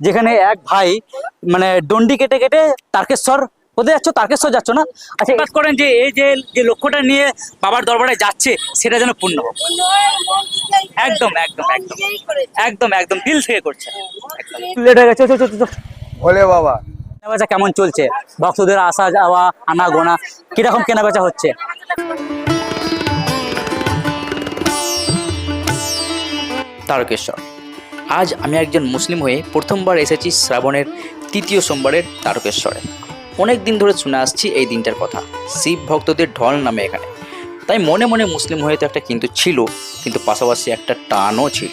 যেখানে এক ভাই মানে ডন্ডি কেটে কেটে তারকেশ্বর কোথায় যাচ্ছ? তারকেশ্বর যাচ্ছ না? আচ্ছা কাজ করেন যে এই যে যে লক্ষ্যটা নিয়ে বাবার দরবারে যাচ্ছে সেটা যেন পূর্ণ হোক। একদম একদম একদম। একদম একদম। দিল থেকে করছে। লেট হয়ে গেছে চল, চল, চল, চল। বলে বাবা। কেনাবেচা কেমন চলছে? ভক্তদের আসা যাওয়া আনা গোনা কীরকম কেনাবেচা হচ্ছে? তারকেশ্বর। আজ আমি একজন মুসলিম হয়ে প্রথমবার এসেছি শ্রাবণের তৃতীয় সোমবারের তারকেশ্বরে। অনেক দিন ধরে শুনে আসছি এই দিনটার কথা। শিব ভক্তদের ঢল নামে এখানে। তাই মনে মনে মুসলিম হয়ে তো একটা কিন্তু ছিল, কিন্তু পাশাপাশি একটা টানও ছিল।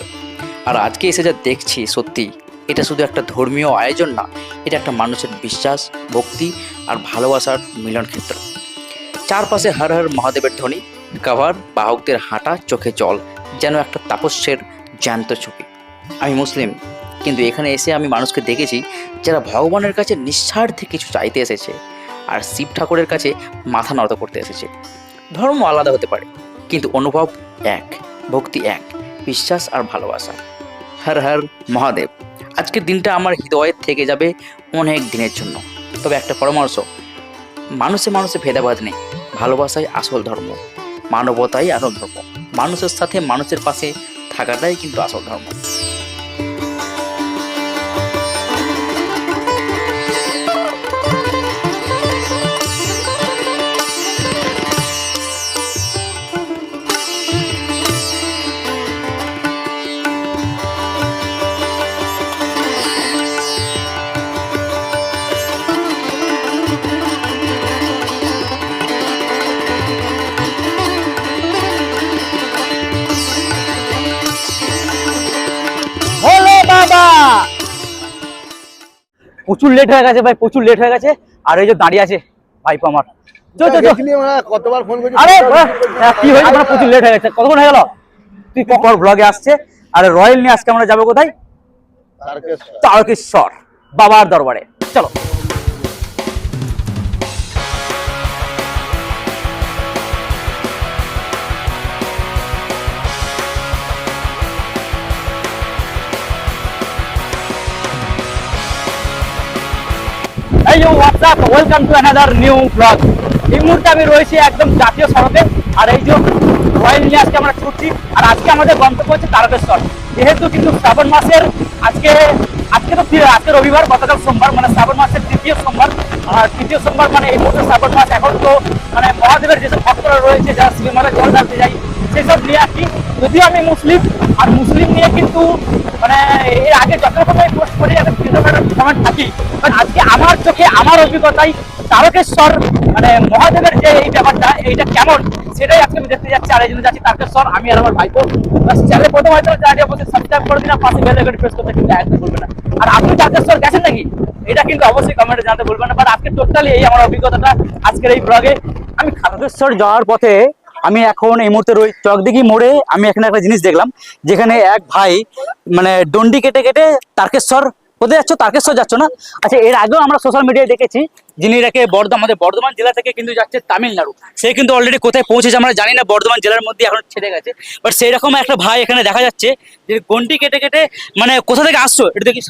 আর আজকে এসে যা দেখছি সত্যি, এটা শুধু একটা ধর্মীয় আয়োজন না, এটা একটা মানুষের বিশ্বাস, ভক্তি আর ভালোবাসার মিলন ক্ষেত্র। চারপাশে হর হর মহাদেবের ধ্বনি, কাভার বাহকদের হাঁটা চোখে জল, যেন একটা তাপস্যের জ্যান্ত ছবি আমি মুসলিম, কিন্তু এখানে এসে আমি মানুষকে দেখেছি যারা ভগবানের কাছে নিঃস্বার্থে কিছু চাইতে এসেছে আর শিব ঠাকুরের কাছে মাথা নত করতে এসেছে। ধর্ম আলাদা হতে পারে, কিন্তু অনুভব এক, ভক্তি এক, বিশ্বাস আর ভালোবাসা। হর হর মহাদেব, আজকের দিনটা আমার হৃদয়ের থেকে যাবে অনেক দিনের জন্য। তবে একটা পরামর্শ, মানুষে মানুষে ভেদাভেদ নেই, ভালোবাসাই আসল ধর্ম, মানবতাই আসল ধর্ম। মানুষের সাথে মানুষের পাশে থাকাটাই কিন্তু আসল ধর্ম। প্রচুর লেট হয়ে গেছে ভাই প্রচুর লেট হয়ে গেছে। আর এই যে দাঁড়িয়ে আছে ভাইপো আমার। চল চল চল। আমরা কতবার ফোন আরে কি হয়েছে? আমরা প্রচুর লেট হয়ে গেছে। কতক্ষণ হয়ে গেল? তুই ব্লগে আসছে। আর রয়্যাল নিয়ে আজকে আমরা যাব কোথায়। তারকেশ্বর বাবার দরবারে। চলো। WhatsApp welcome to another new blog এই মুহূর্তে আমি রয়েছি একদম জাতীয় সড়কে, আর এই যে রয়্যাল নিয়ে আজকে আমরা ছুটছি, আর আজকে আমাদের গন্তব্য হচ্ছে তারকেশ্বর। যেহেতু কিন্তু শ্রাবণ মাসের আজকে আজকে তো আজকে রবিবার, গতকাল সোমবার মানে শ্রাবণ মাসের তৃতীয় সোমবার, আর তৃতীয় সোমবার মানে এই মুহূর্তে শ্রাবণ মাস। এখন তো মানে মহাদেবের যেসব ভক্তরা রয়েছে, যারা শিবের মাথায় জল ঢালতে যাই সেসব নিয়ে আসি যদিও আমি মুসলিম, আর মুসলিম নিয়ে কিন্তু মানে এর আগে যত রকম পোস্ট করি একটা আজকে আমার চোখে, আমার অভিজ্ঞতায় তারকেশ্বর মানে মহাদেবের যে এই ব্যাপারটা, এইটা কেমন? সেটাই আজকে আমি দেখতে যাচ্ছি, আর এই জন্য যাচ্ছি তারকেশ্বর। আমি আর আমার ভাইপো চ্যানেলে প্রথম হয়তো জানি অবশ্যই সাবস্ক্রাইব করে দিন পাশে বেল আইকন করতে কিন্তু একদম ভুলবেন না। আর আপনি তারকেশ্বর গেছেন নাকি? এটা কিন্তু অবশ্যই কমেন্টে জানাতে ভুলবেন না বাট আজকে টোটালি এই আমার অভিজ্ঞতাটা আজকের এই ব্লগে আমি তারকেশ্বর যাওয়ার পথে আমি এখন এই মুহূর্তে রই চকদিঘি মোড়ে, আমি এখানে একটা জিনিস দেখলাম, যেখানে এক ভাই মানে ডন্ডি কেটে কেটে তারকেশ্বর কোথায় যাচ্ছ? তারকেশ্বর যাচ্ছ না? আচ্ছা এর আগেও আমরা সোশ্যাল মিডিয়ায় দেখেছি যিনি এটাকে বর্ধমান আমাদের বর্ধমান জেলা থেকে কিন্তু যাচ্ছে তামিলনাড়ু। সে কিন্তু অলরেডি কোথায় পৌঁছেছে আমরা জানি না বর্ধমান জেলার মধ্যে এখন ছেড়ে গেছে। বাট সেই রকম একটা ভাই এখানে দেখা যাচ্ছে যে গন্ডি কেটে কেটে মানে কোথা থেকে আসছো? এটা দেখি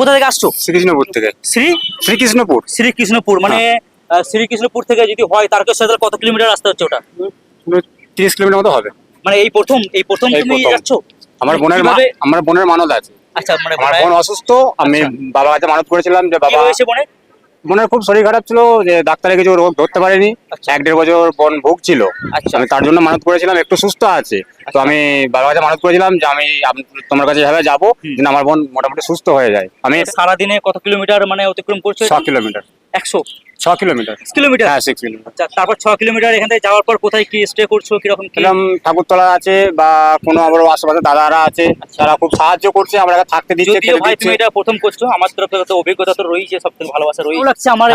কোথা থেকে আসছো? শ্রীকৃষ্ণপুর থেকে। শ্রী? শ্রীকৃষ্ণপুর। শ্রীকৃষ্ণপুর মানে শ্রীকৃষ্ণপুর থেকে যদি হয় তারকেশ্বর তাহলে কত কিলোমিটার রাস্তা হচ্ছে ওটা? তিরিশ কিলোমিটার মতো হবে। মানে এই প্রথম এই প্রথম তুমি। যাচ্ছ? আমার মানে বোনের আমার বোনের মানত আছে। আচ্ছা মানে আমার বোন অসুস্থ আমি আচ্ছা। বাবার কাছে মানত করেছিলাম যে বাবা হয়েছে বোনের? বোনের খুব শরীর খারাপ ছিল যে ডাক্তারে কিছু রোগ ধরতে পারেনি। আচ্ছা। এক দেড় বছর বোন ভুগছিল। আচ্ছা। আমি তার জন্য মানত করেছিলাম একটু সুস্থ আছে। তো আমি বাবার কাছে মানত করেছিলাম যে আমি তোমার কাছে এভাবে যাব হুম। আমার বোন মোটামুটি সুস্থ হয়ে যায়। আমি সারাদিনে কত কিলোমিটার মানে অতিক্রম করছ ছ কিলোমিটার। একশো ছ কিলোমিটার। কিলোমিটার? হ্যাঁ সিক্স কিলোমিটার। আচ্ছা তারপর ছ কিলোমিটার এখান থেকে যাওয়ার পর কোথায় কি স্টে করছ কীরকম কি? এরকম ঠাকুরতলা আছে বা কোনো আমার আশেপাশে দাদারা আছে তারা খুব সাহায্য করছে আমরা থাকতে দিচ্ছে যদিও ভাই তুমি এটা প্রথম করছ আমার তরফ থেকে তো অভিজ্ঞতা তো রয়েছে সব থেকে ভালোবাসা রয়েছে। লাগছে আমার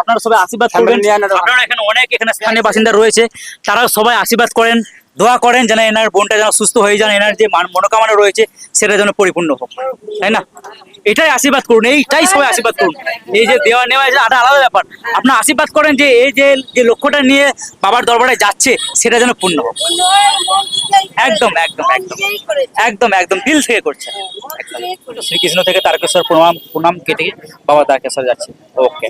আপনারা সবাই আশীর্বাদ করবেন। আপনারা এখানে অনেক এখানে স্থানীয় বাসিন্দা রয়েছে তারা সবাই আশীর্বাদ করেন। দোয়া করেন যেন এনার বোনটা যেন সুস্থ হয়ে যান, এনার যে মান- মনোকামনা রয়েছে, সেটা যেন পরিপূর্ণ হোক। তাই না? এটাই আশীর্বাদ করুন, এইটাই সবাই আশীর্বাদ করুন। এই যে দেওয়া নেওয়া এটা আলাদা ব্যাপার। আপনার আশীর্বাদ করেন যে এই যে যে লক্ষ্যটা নিয়ে বাবার দরবারে যাচ্ছে, সেটা যেন পূর্ণ হোক। একদম একদম একদম। একদম একদম। দিল থেকে করছে। শ্রীকৃষ্ণ থেকে তারকেশ্বর প্রণাম প্রণাম কেটে বাবা তারকেশ্বর যাচ্ছে। ওকে।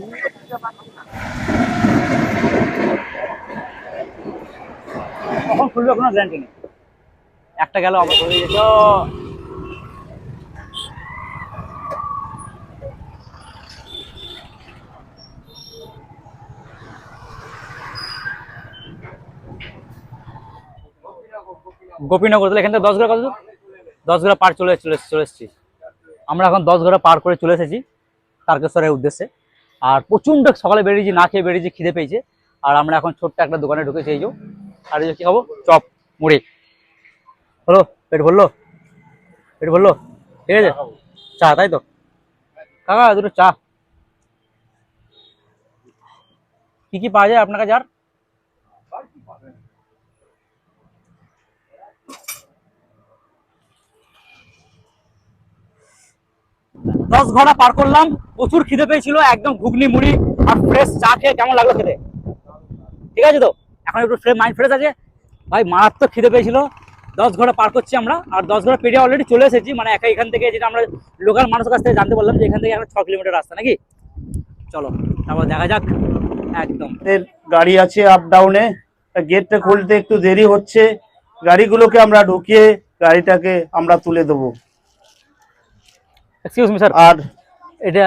কখন খুলবে কোনো গ্যারান্টি নেই। একটা গেল, আবার হয়ে যেত গোপীনগর, তাহলে এখান থেকে দশ ঘোড়া কত? দশ ঘোড়া পার চলে চলে চলে এসেছি। আমরা এখন দশ ঘোড়া পার করে চলে এসেছি তারকেশ্বরের উদ্দেশ্যে। আর প্রচণ্ড সকালে বেরিয়েছি, না খেয়ে বেরিয়েছি, খিদে পেয়েছে। আর আমরা এখন ছোট্ট একটা দোকানে ঢুকেছি, এই যে। আর কি খাব? চপ মুড়ি। হলো? পেট ভরলো? পেট ভরলো? ঠিক আছে? চা তাই তো? কাকা দুটো চা। কি কি পাওয়া যায় আপনার কাছে আর? দশ ঘণ্টা পার করলাম। প্রচুর খিদে পেয়েছিল একদম ঘুগনি মুড়ি আর ফ্রেশ চা খেয়ে কেমন লাগল খেতে? ঠিক আছে তো? এখন একটু ফ্রেশ মাইন্ড ফ্রেশ আছে। ভাই মারাত্মক খিদে পেয়েছিল। দশ ঘণ্টা পার করছি আমরা। আর দশ ঘণ্টা পেরিয়ে অলরেডি চলে এসেছি। মানে একা এখান থেকে যেটা আমরা লোকাল মানুষের কাছ থেকে জানতে পারলাম যে এখান থেকে একটা ছ কিলোমিটার রাস্তা নাকি? চলো তারপর দেখা যাক। একদম। গাড়ি আছে আপ ডাউনে গেটটা খুলতে একটু দেরি হচ্ছে। গাড়িগুলোকে আমরা ঢুকিয়ে গাড়িটাকে আমরা তুলে দেবো। এক্সকিউজ মি স্যার আর এটা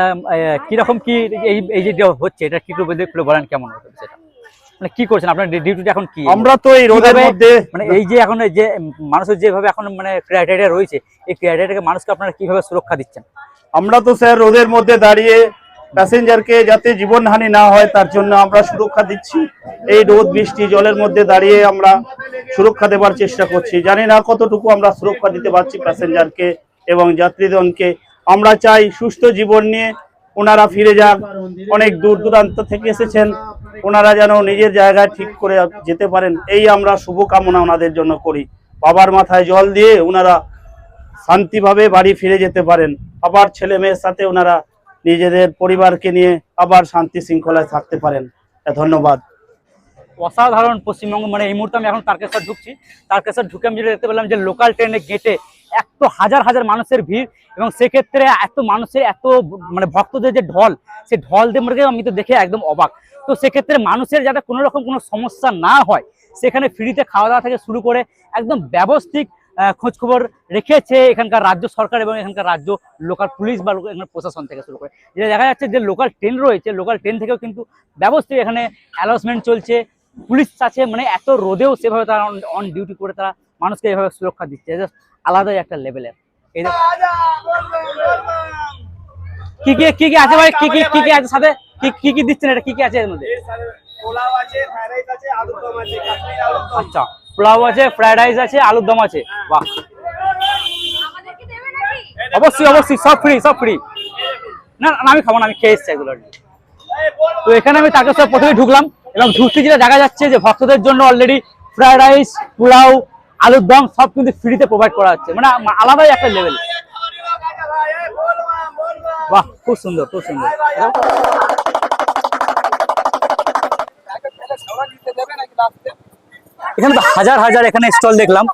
কীরকম কি এই এই যে হচ্ছে এটা কি একটু বলে- বলেন কেমন হচ্ছে? সেটা মানে কি করছেন? আপনার ডিউটিটা এখন কি? আমরা তো এই রোদের মধ্যে মানে এই যে এখন এই যে মানুষের যেভাবে এখন মানে ক্রাইটেরিয়া রয়েছে এই ক্রাইটেরিয়াকে মানুষকে আপনারা কীভাবে সুরক্ষা দিচ্ছেন? আমরা তো স্যার রোদের মধ্যে দাঁড়িয়ে প্যাসেঞ্জারকে যাতে জীবনহানি না হয় তার জন্য আমরা সুরক্ষা দিচ্ছি। এই রোদ বৃষ্টি জলের মধ্যে দাঁড়িয়ে আমরা সুরক্ষা দেবার চেষ্টা করছি। জানি না কতটুকু আমরা সুরক্ষা দিতে পারছি প্যাসেঞ্জারকে এবং যাত্রীগণকে। আমরা চাই সুস্থ জীবন নিয়ে ওনারা ফিরে যান। অনেক দূর দূরান্ত থেকে এসেছেন। ওনারা যেন নিজের জায়গায় ঠিক করে যেতে পারেন। এই আমরা শুভকামনা ওনাদের জন্য করি। বাবার মাথায় জল দিয়ে ওনারা শান্তিভাবে বাড়ি ফিরে যেতে পারেন। আবার ছেলে মেয়ের সাথে ওনারা নিজেদের পরিবারকে নিয়ে আবার শান্তি শৃঙ্খলায় থাকতে পারেন। ধন্যবাদ। অসাধারণ পশ্চিমবঙ্গ মানে এই মুহূর্তে আমি এখন তারকেশ্বর ঢুকছি। তারকেশ্বর ঢুকে আমি যেটা দেখতে পেলাম যে লোকাল ট্রেনের গেটে এত হাজার হাজার মানুষের ভিড় এবং সেক্ষেত্রে এত মানুষের এত মানে ভক্তদের যে ঢল, সে ঢল দিয়ে আমি তো দেখে একদম অবাক। তো সেক্ষেত্রে মানুষের যাতে কোনো রকম কোনো সমস্যা না হয়, সেখানে ফ্রিতে খাওয়া দাওয়া থেকে শুরু করে একদম ব্যবস্থিক খোঁজখবর রেখেছে এখানকার রাজ্য সরকার এবং এখানকার রাজ্য লোকাল পুলিশ বা এখানকার প্রশাসন থেকে শুরু করে। যেটা দেখা যাচ্ছে যে লোকাল ট্রেন রয়েছে, লোকাল ট্রেন থেকেও কিন্তু ব্যবস্থিত এখানে অ্যালাউন্সমেন্ট চলছে। পুলিশ আছে মানে এত রোদেও সেভাবে তারা অন ডিউটি করে তারা মানুষকে এভাবে সুরক্ষা দিচ্ছে। জাস্ট আলাদাই একটা লেভেলের এই কি কি কি কি আছে ভাই? কি কি কি কি আছে সাথে? কি কি কি দিচ্ছেন এটা? কি কি আছে এর মধ্যে? আচ্ছা পোলাও আছে ফ্রাইড রাইস আছে আলুর দম আছে। বাহ। আমাদেরকে দেবে নাকি? অবশ্যই অবশ্যই সব ফ্রি সব ফ্রি না না, আমি খাব না আমি খেয়ে এসছি এগুলো। তো এখানে আমি তাকে সব প্রথমে ঢুকলাম এবং ঢুকতে যেটা দেখা যাচ্ছে যে ভক্তদের জন্য অলরেডি ফ্রাইড রাইস পোলাও আলুর দম সব কিন্তু ফ্রিতে প্রোভাইড করা হচ্ছে। মানে আলাদাই একটা লেভেল বাহ, খুব সুন্দর খুব সুন্দর। এখানে তো হাজার হাজার এখানে স্টল দেখলাম।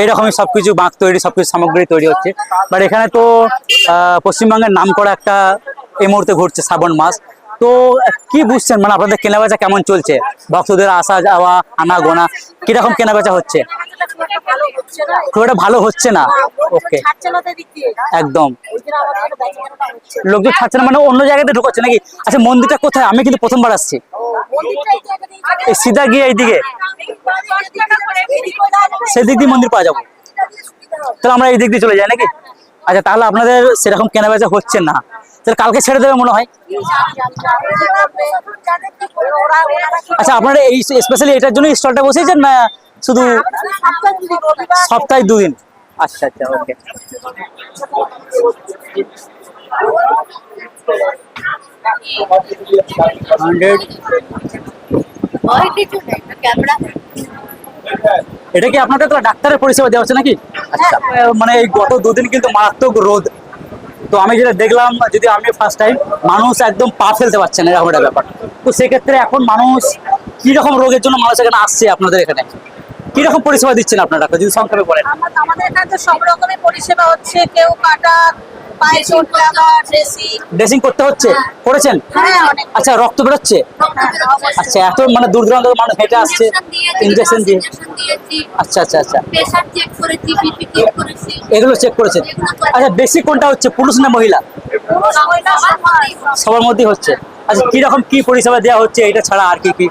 এইরকমই সবকিছু বাঁক তৈরি, সবকিছু সামগ্রী তৈরি হচ্ছে। বাট এখানে তো পশ্চিমবঙ্গের নাম করা একটা এই মুহূর্তে ঘুরছে শ্রাবণ মাস। তো, কি বুঝছেন? মানে আপনাদের কেনাবেচা কেমন চলছে? ভক্তদের আসা যাওয়া, আনা গোনা, কীরকম কেনাবেচা হচ্ছে? খুব একটা ভালো হচ্ছে না। ওকে। একদম। লোকজন ছাড়ছে না মানে অন্য জায়গাতে ঢুকাচ্ছে নাকি? আচ্ছা মন্দিরটা কোথায়? আমি কিন্তু প্রথমবার আসছি। এই সিধা গিয়ে এইদিকে। সেদিক দিয়ে মন্দির পাওয়া যাব। তাহলে আমরা এই দিক দিয়ে চলে যাই নাকি? আচ্ছা তাহলে আপনাদের সেরকম কেনাবেচা হচ্ছে না। তাহলে কালকে ছেড়ে দেবে মনে হয়? আচ্ছা আপনারা এই স্পেশালি এটার জন্য স্টলটা বসেছেন না শুধু সপ্তাহে দুদিন, আচ্ছা আচ্ছা ওকে এটা কি আপনাদের তো ডাক্তারের পরিষেবা দেওয়া হচ্ছে নাকি? আচ্ছা মানে এই গত দুদিন কিন্তু মারাত্মক রোদ। তো আমি যেটা দেখলাম, যদি আমি ফার্স্ট টাইম মানুষ একদম পা ফেলতে পারছে না, এরকম একটা ব্যাপার। তো সেক্ষেত্রে এখন মানুষ কীরকম রোগের জন্য মানুষ এখানে আসছে আপনাদের এখানে? কীরকম পরিষেবা দিচ্ছেন আপনারা? যদি সংক্ষেপে বলেন। আমাদের এখানে তো সব রকমের পরিষেবা হচ্ছে, কেউ কাটা পায়ে চোট লাগা ড্রেসিং ড্রেসিং করতে হচ্ছে? করেছেন? হ্যাঁ আচ্ছা রক্ত বেরোচ্ছে? হ্যাঁ, আচ্ছা এত মানে দূর দূরান্ত মানুষ হেঁটে আসছে। ইনজেকশন দিয়ে। আচ্ছা আচ্ছা আচ্ছা। প্রেশার চেক করেছি বিপি চেক করেছি। এগুলো চেক করেছেন? আচ্ছা বেশি কোনটা হচ্ছে পুরুষ না মহিলা? সবার মধ্যেই হচ্ছে। আচ্ছা কি রকম কি পরিষেবা দেওয়া হচ্ছে? এটা ছাড়া আর কি কি?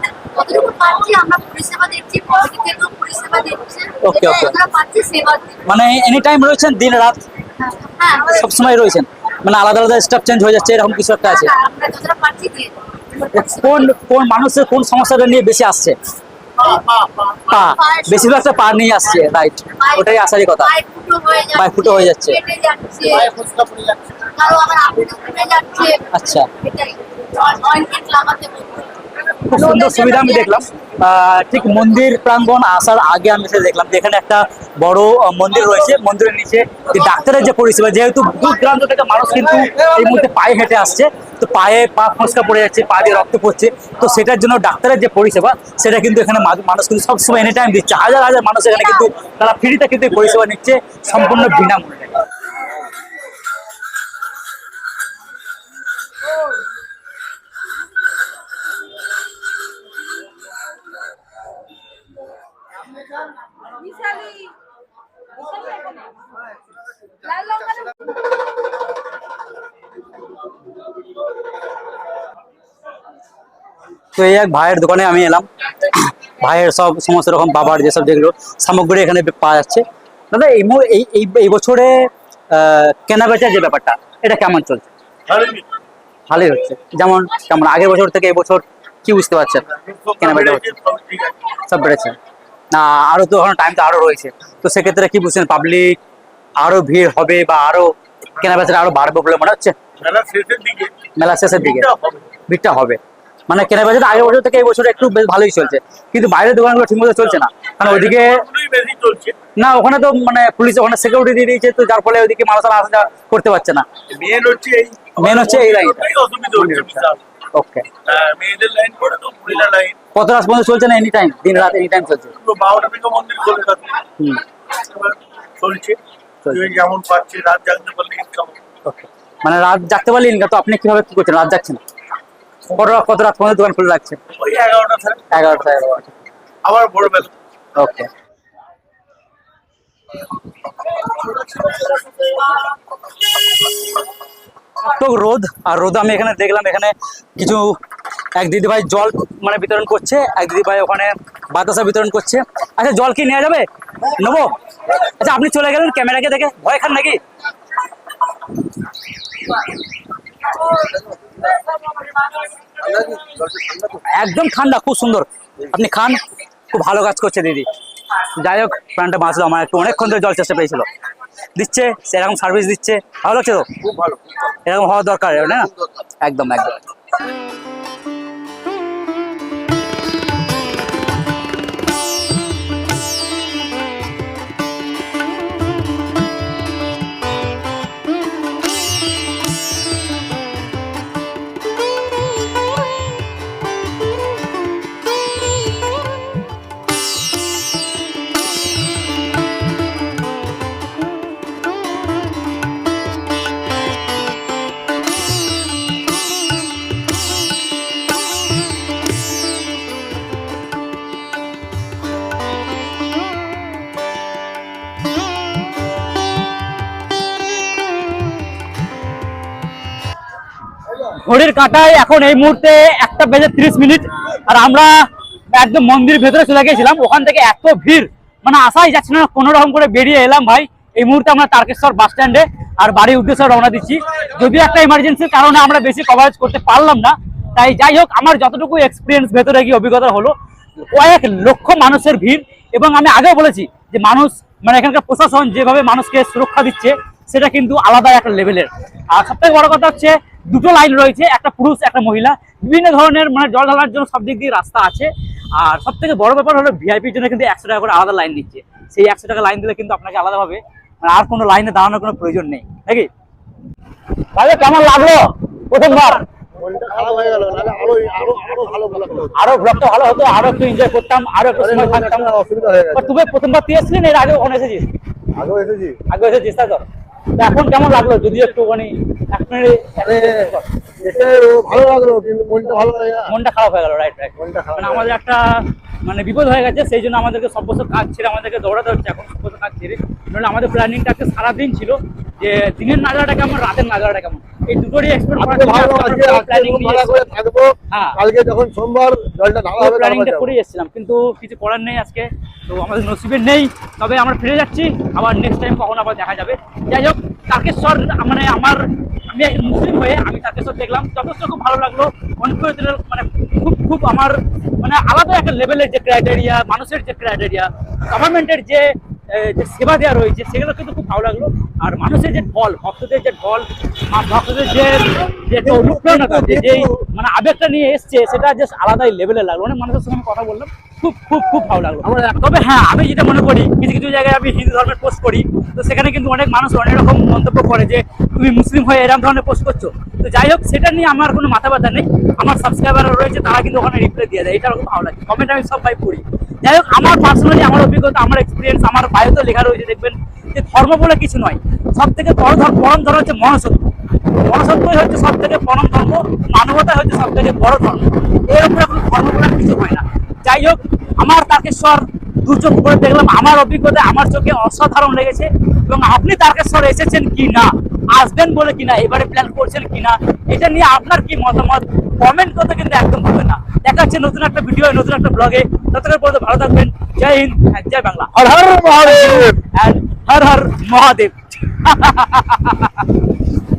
মানে এনি টাইম রয়েছেন দিন রাত? হ্যাঁ সবসময় রয়েছেন। মানে আলাদা আলাদা স্টাফ চেঞ্জ হয়ে যাচ্ছে এরকম কিছু একটা আছে। হ্যাঁ, কোন কোন মানুষের কোন সমস্যাটা নিয়ে বেশি আসছে? পা বেশিরভাগটা পা নিয়ে আসছে রাইট ওটাই আসারই কথা। পায়ে ফুটো হয়ে হয়ে যাচ্ছে আচ্ছা। খুব সুন্দর সুবিধা আমি দেখলাম। ঠিক মন্দির প্রাঙ্গণ আসার আগে আমি সেটা দেখলাম। যেখানে একটা বড় মন্দির রয়েছে। মন্দিরের নিচে যে ডাক্তারের যে পরিষেবা যেহেতু দূর দূরান্ত থেকে মানুষ কিন্তু এই মুহূর্তে পায়ে হেঁটে আসছে তো পায়ে পা ফসকা পড়ে যাচ্ছে পা দিয়ে রক্ত পড়ছে তো সেটার জন্য ডাক্তারের যে পরিষেবা সেটা কিন্তু এখানে মানুষ কিন্তু সবসময় এনি টাইম দিচ্ছে। হাজার হাজার মানুষ এখানে কিন্তু তারা ফ্রিতে কিন্তু এই পরিষেবা নিচ্ছে সম্পূর্ণ বিনামূল্যে। তো এই এক ভাইয়ের দোকানে আমি এলাম। ভাইয়ের সব সমস্ত রকম বাবার যেসব যেগুলো সামগ্রী এখানে পাওয়া যাচ্ছে। দাদা এই এই এই বছরে কেনাবেচার যে ব্যাপারটা এটা কেমন চলছে? ভালোই হচ্ছে। যেমন যেমন আগের বছর থেকে এবছর কি বুঝতে পারছেন? কেনাবেচা হচ্ছে। সব বেড়েছে। না আরও তো এখন টাইম তো আরও রয়েছে। তো সেক্ষেত্রে কি বুঝছেন পাবলিক আরও ভিড় হবে বা আরও কেনাবেচাটা আরও বাড়বে বলে মনে হচ্ছে? মেলা শেষের দিকে। মেলা শেষের দিকে। ভিড়টা হবে। ভিড়টা হবে মানে আগের বছর থেকে এই বছর একটু বেশ ভালোই চলছে। কিন্তু বাইরের দোকানগুলো ঠিকমতো চলছে না। কারণ ওইদিকে না ওখানে তো মানে পুলিশ ওখানে সিকিউরিটি দিয়ে দিয়েছে তো যার ফলে ওইদিকে মানুষ আর আসা যাওয়া করতে পারছে না। মেন হচ্ছে এই Main হচ্ছে এই। ওকে হ্যাঁ, মেয়েদের লাইন পড়ে তো মহিলা লাইন কত রাত পর্যন্ত চলছে না এনি টাইম দিন রাত এনি টাইম চলছে বারোটা থেকে মন্দির খোলে হুম। চলছে। চলছে। যেমন পাচ্ছি? রাত জাগতে পারলে ইনকাম মানে রাত জাগতে তো আপনি কীভাবে কি করছেন? রাত যাচ্ছেন কত রাত কত রাত পর্যন্ত দোকান খুলে এগারোটা এগারোটা এগারোটা। আবার ভোরবেলা ওকে। তো রোদ আর রোদ আমি এখানে দেখলাম এখানে কিছু এক দিদি ভাই জল মানে বিতরণ করছে এক দিদি ভাই ওখানে বাতাসা বিতরণ করছে। আচ্ছা জল কি নেওয়া যাবে? নেব? আচ্ছা আপনি চলে গেলেন ক্যামেরাকে দেখে। ভয় খান নাকি? একদম ঠান্ডা খুব সুন্দর। আপনি খান খুব ভালো কাজ করছে দিদি। যাই হোক প্রাণটা বাঁচলো আমার একটু অনেকক্ষণ ধরে জল চেষ্টা পেয়েছিল। দিচ্ছে সেরকম সার্ভিস দিচ্ছে। ভালো লাগছে তো? খুব ভালো। এরকম হওয়া দরকার না? একদম একদম। ঘড়ির কাঁটায় এখন এই মুহূর্তে একটা বেজে ত্রিশ মিনিট। আর আমরা একদম মন্দিরের ভেতরে চলে গেছিলাম ওখান থেকে এত ভিড় মানে আসাই যাচ্ছে না কোনো রকম করে বেরিয়ে এলাম ভাই। এই মুহূর্তে আমরা তারকেশ্বর বাস স্ট্যান্ডে আর বাড়ির উদ্দেশ্যে রওনা দিচ্ছি। যদিও একটা ইমার্জেন্সির কারণে আমরা বেশি কভারেজ করতে পারলাম না। তাই যাই হোক, আমার যতটুকু এক্সপিরিয়েন্স ভেতরে গিয়ে অভিজ্ঞতা হলো, কয়েক লক্ষ মানুষের ভিড়। এবং আমি আগেও বলেছি যে মানুষ মানে এখানকার প্রশাসন যেভাবে মানুষকে সুরক্ষা দিচ্ছে সেটা কিন্তু আলাদা একটা লেভেলের আর সব থেকে বড় কথা হচ্ছে দুটো লাইন রয়েছে একটা পুরুষ একটা মহিলা। বিভিন্ন ধরনের মানে জল ঢালার জন্য সব দিক দিয়ে রাস্তা আছে। আর সব থেকে বড় ব্যাপার হলো ভিআইপির জন্য কিন্তু একশো টাকা করে আলাদা লাইন নিচ্ছে। সেই একশো টাকা লাইন দিলে কিন্তু আপনাকে আলাদাভাবে মানে আর কোনো লাইনে দাঁড়ানোর কোনো প্রয়োজন নেই। নাকি? তাহলে কেমন লাগল? প্রথমবার আরও ভালো হতো আরও ব্লগটা ভালো হতো আরও একটু এনজয় করতাম আরও একটু সময় থাকতাম একটা অসুবিধা গেছে। তুমি প্রথমবার তুই এসেছিলেন এর আগে ওখানে এসেছিস? আগে এসেছিস তাই তা? এখন কেমন লাগল? যদি একটু মানে এক মিনিট মানে ভালো লাগল কিন্তু মনটা ভালো লাগে মনটা খারাপ হয়ে গেল রাইট রাইট মনটা খারাপ মানে আমাদের একটা মানে বিপদ হয়ে গেছে সেই জন্য আমাদেরকে সব বছর কাজ ছেড়ে আমাদেরকে দৌড়াতে হচ্ছে এখন সব বছর কাজ ছেড়ে। নাহলে আমাদের প্ল্যানিংটা সারাদিন ছিল যে দিনের নাগারাটা কেমন রাতের নাগারাটা কেমন? এই দুটোরই করে থাকব। হ্যাঁ। কালকে যখন সোমবার জলটা ঢালা হবে প্ল্যানিংটা এসেছিলাম কিন্তু কিছু করার নেই আজকে তো আমাদের নসিবে নেই। তবে আমরা ফিরে যাচ্ছি আবার নেক্সট টাইম কখন আবার দেখা যাবে। যাই হোক তারকেশ্বর মানে আমার আমি মুসলিম হয়ে আমি তারকেশ্বর দেখলাম। যথেষ্ট খুব ভালো লাগল। মানে খুব খুব আমার মানে আলাদা একটা লেভেলের যে ক্রাইটেরিয়া মানুষের যে ক্রাইটেরিয়া গভর্নমেন্টের যে যে সেবা দেওয়া রয়েছে সেগুলো কিন্তু খুব ভালো লাগল। আর মানুষের যে ঢল ভক্তদের যে ঢল আর ভক্তদের যে যে একটা অনুপ্রেরণা যে মানে আবেগটা নিয়ে এসছে সেটা জাস্ট আলাদাই লেভেলে লাগল। অনেক মানুষের সঙ্গে কথা বললাম খুব খুব খুব ভালো লাগল। তবে হ্যাঁ আমি যেটা মনে করি কিছু কিছু জায়গায় আমি হিন্দু ধর্মের পোস্ট করি তো সেখানে কিন্তু অনেক মানুষ অনেক রকম মন্তব্য করে যে তুমি মুসলিম হয়ে এরকম ধরনের পোস্ট করছ? তো যাই হোক সেটা নিয়ে আমার কোনো মাথা ব্যথা নেই। আমার সাবস্ক্রাইবার রয়েছে তারা কিন্তু ওখানে রিপ্লাই দিয়ে দেয়। এটা খুব ভালো লাগে। কমেন্ট আমি সব ভাই পড়ি। যাই হোক, আমার পার্সোনালি আমার অভিজ্ঞতা, আমার এক্সপিরিয়েন্স আমার বায়োতে লেখা রয়েছে, দেখবেন যে ধর্ম বলে কিছু নয়। সব থেকে বড় ধর্ম পরম ধর্ম হচ্ছে মনসত্ব মনসত্বই হচ্ছে সব থেকে পরম ধর্ম মানবতা হচ্ছে সব থেকে বড় ধর্ম। এর উপরে কোনো ধর্ম বলে কিছু হয় না। যাই হোক, আমার তারকেশ্বর দুচোখ করে দেখলাম, আমার অভিজ্ঞতা আমার চোখে অসাধারণ লেগেছে এবং আপনি তারকেশ্বর এসেছেন কি না, আসবেন বলে কিনা এবারে প্ল্যান করছেন কিনা এটা নিয়ে আপনার কি মতামত? কমেন্ট করতে কিন্তু একদম হবে না। দেখা হচ্ছে নতুন একটা ভিডিও নতুন একটা ব্লগে ততক্ষণ পর্যন্ত ভালো থাকবেন। জয় হিন্দ জয় বাংলা। হর হর মহাদেব। হর হর মহাদেব।